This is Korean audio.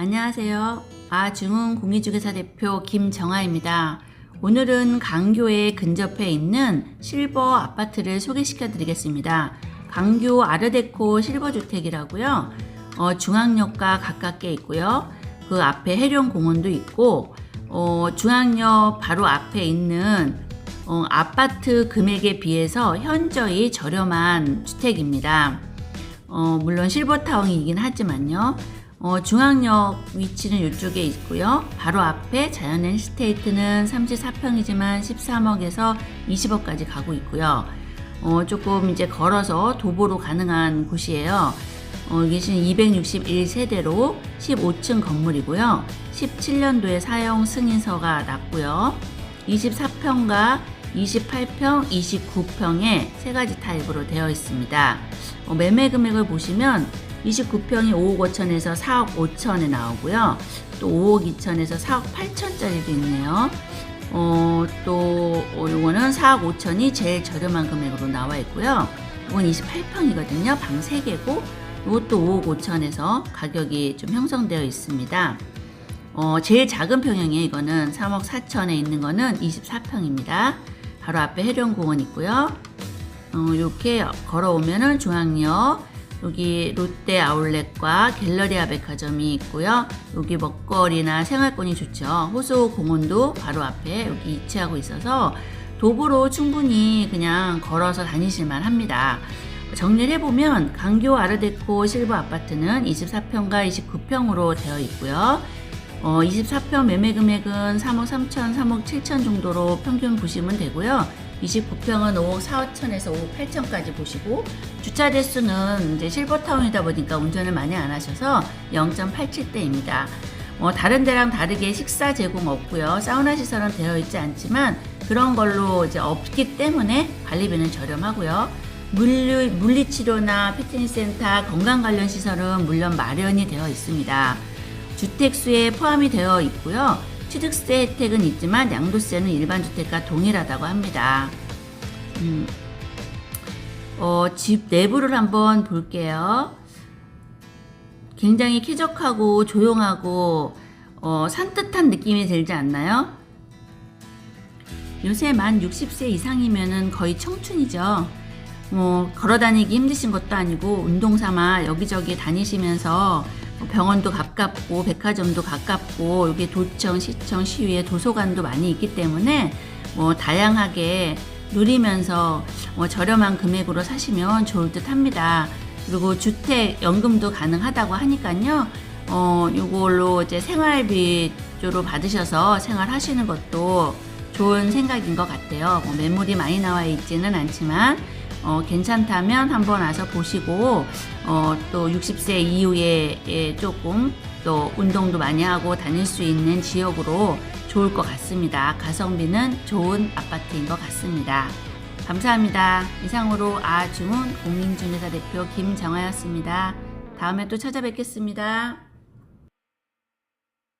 안녕하세요. 아중흥 공인중개사 대표 김정아입니다. 오늘은 강교에 근접해 있는 실버 아파트를 소개시켜 드리겠습니다. 강교 아르데코 실버 주택이라고요. 어, 중앙역과 가깝게 있고요. 그 앞에 해룡공원도 있고 어, 중앙역 바로 앞에 있는 어, 아파트 금액에 비해서 현저히 저렴한 주택입니다. 어, 물론 실버타운이긴 하지만요. 어, 중앙역 위치는 이쪽에 있고요. 바로 앞에 자연의 스테이트는 34평이지만 13억에서 20억까지 가고 있고요. 어, 조금 이제 걸어서 도보로 가능한 곳이에요. 어, 여기 지금 261세대로 15층 건물이고요. 17년도에 사용 승인서가 났고요. 24평과 28평, 29평에 세 가지 타입으로 되어 있습니다. 어, 매매 금액을 보시면 29평이 5억 5천에서 4억 5천에 나오고요. 또 5억 2천에서 4억 8천짜리도 있네요. 어, 또 어, 요거는 4억 5천이 제일 저렴한 금액으로 나와 있고요. 이건 28평이거든요. 방 3개고 이것도 5억 5천에서 가격이 좀 형성되어 있습니다. 어, 제일 작은 평형이에요. 이거는 3억 4천에 있는 거는 24평입니다. 바로 앞에 해령공원 있고요. 어, 이렇게 걸어오면은 중앙역, 여기 롯데 아울렛과 갤러리아 백화점이 있고요. 여기 먹거리나 생활권이 좋죠. 호수 공원도 바로 앞에 여기 위치하고 있어서 도보로 충분히 그냥 걸어서 다니실만 합니다. 정리를 해보면 강교 아르데코 실버 아파트는 24평과 29평으로 되어 있고요. 어, 24평 매매 금액은 3억 3천, 3억 7천 정도로 평균 보시면 되고요. 29평은 5억 4천에서 5억 8천까지 보시고 주차 대수는 이제 실버타운이다 보니까 운전을 많이 안 하셔서 0.87대입니다. 어, 다른 데랑 다르게 식사 제공 없고요. 사우나 시설은 되어 있지 않지만 그런 걸로 이제 없기 때문에 관리비는 저렴하고요. 물리, 물리치료나 피트니스센터 건강 관련 시설은 물론 마련이 되어 있습니다. 주택수에 포함이 되어 있고요. 취득세 혜택은 있지만 양도세는 일반 주택과 동일하다고 합니다. 음, 어, 집 내부를 한번 볼게요. 굉장히 쾌적하고 조용하고 어, 산뜻한 느낌이 들지 않나요? 요새 만 60세 이상이면은 거의 청춘이죠. 뭐 걸어다니기 힘드신 것도 아니고 운동 삼아 여기저기 다니시면서 뭐 병원도 가깝고 백화점도 가깝고 여기 도청, 시청, 시위에 도서관도 많이 있기 때문에 뭐 다양하게 누리면서 뭐 저렴한 금액으로 사시면 좋을 듯 합니다. 그리고 주택 연금도 가능하다고 하니까요. 어, 요걸로 이제 생활비 쪽으로 받으셔서 생활하시는 것도 좋은 생각인 것 같아요. 뭐 매물이 많이 나와 있지는 않지만 어, 괜찮다면 한번 와서 보시고 어, 또 60세 이후에 예, 조금 또 운동도 많이 하고 다닐 수 있는 지역으로 좋을 것 같습니다. 가성비는 좋은 아파트인 것 같습니다. 감사합니다. 이상으로 아중은 공인중개사 대표 김정아였습니다. 다음에 또 찾아뵙겠습니다.